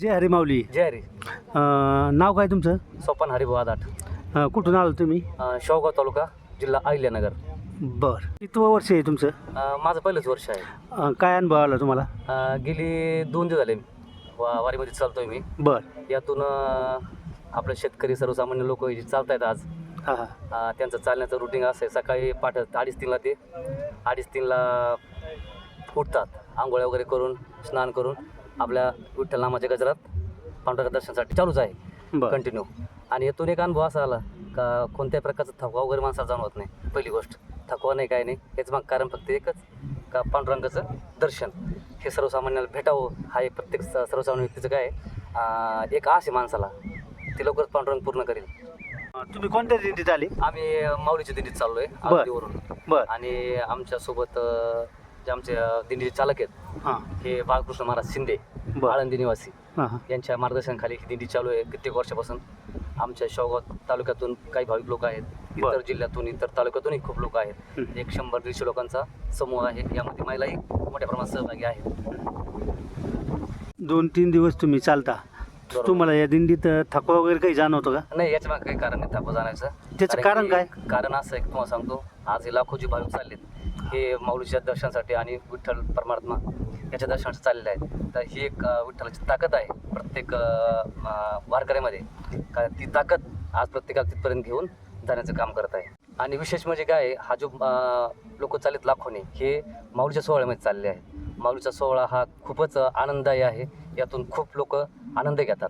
जय हरी माऊली. जय हरी. अं, नाव काय तुमचं? सोपान हरिभाऊ आदाट अं, कुठून आलो तुम्ही? अं, शेवगाव तालुका जिल्हा अहिल्यानगर. बरं. कितवं वर्ष आहे तुमचं? अं, माझं पहिलंच वर्ष आहे. अं, काय अनुभव आला तुम्हाला? अं, गेली दोन दिवस झाले. वा वारीमध्ये चालतोय मी. बरं. यातून अं, आपले शेतकरी सर्वसामान्य लोक जे चालत आहेत आज. हां हां. अं, त्यांचं चालण्याचं रुटीन असं आहे. सकाळी पाठ अडीच तीनला ते अडीच तीनला उठतात. आंघोळ्या वगैरे करून स्नान करून. आपल्या विठ्ठल नामाच्या गजरात पांडुरंगा दर्शनासाठी चालूच आहे. बरं. कंटिन्यू आणि यातून एक अनुभव असा आला का कोणत्याही प्रकारचा थकवा वगैरे माणसाला जाणवत नाही पहिली गोष्ट. थकवा नाही काय नाही. हेच मग कारण फक्त एकच का पांडुरंगाचं दर्शन. हे सर्वसामान्याला भेटावं हा एक प्रत्येक स- सर्वसामान्य व्यक्तीचं काय आहे, अं, एक आस आहे माणसाला. ते लवकरच पांडुरंग पूर्ण करेल. तुम्ही कोणत्या दिंडीत आले? आम्ही माऊलीच्या दिंडीत चाललो आहे बर. आळंदीवरून बरं. आणि आमच्यासोबत अं, जे आमचे अं, दिंडीचे चालक आहेत हां. हे बाळकृष्ण महाराज शिंदे बरं. आळंदी निवासी. हां हां. यांच्या मार्गदर्शनाखाली ही दिंडी चालू आहे कित्येक वर्षापासून. आमच्या शेवगाव तालुक्यातून काही भाविक लोक आहेत बरं. इतर जिल्ह्यातून इतर तालुक्यातूनही खूप लोक आहेत. हं. एक शंभर दीडशे लोकांचा समूह आहे. यामध्ये महिलाही मोठ्या प्रमाणात सहभागी आहेत. दोन तीन दिवस तुम्ही चालता. बरोबर. तुम्हाला या दिंडीत अं, थकवा वगैरे काही जाणवतो का? नाही याच्या मागे काही कारण नाही थापा जाण्याचं. त्याचं कारण काय? कारण असं आहे की तुम्हाला सांगतो आज हे लाखोची भाविक चाललेत. हे माऊलीच्या दर्शनासाठी आणि विठ्ठल परमात्मा याच्या दर्शनासाठी चाललेले आहेत. तर ही एक विठ्ठलाची ताकद आहे प्रत्येक वारकऱ्यामध्ये. कारण ती ताकद आज प्रत्येकाला तिथपर्यंत घेऊन जाण्याचं काम करत आहे. आणि विशेष म्हणजे काय आहे, हा जो लोक चाललेत लाखोने हे माऊलीच्या सोहळ्यामध्ये चालले आहेत. माऊलीचा सोहळा हा खूपच आनंददायी आहे. यातून खूप लोक आनंद घेतात.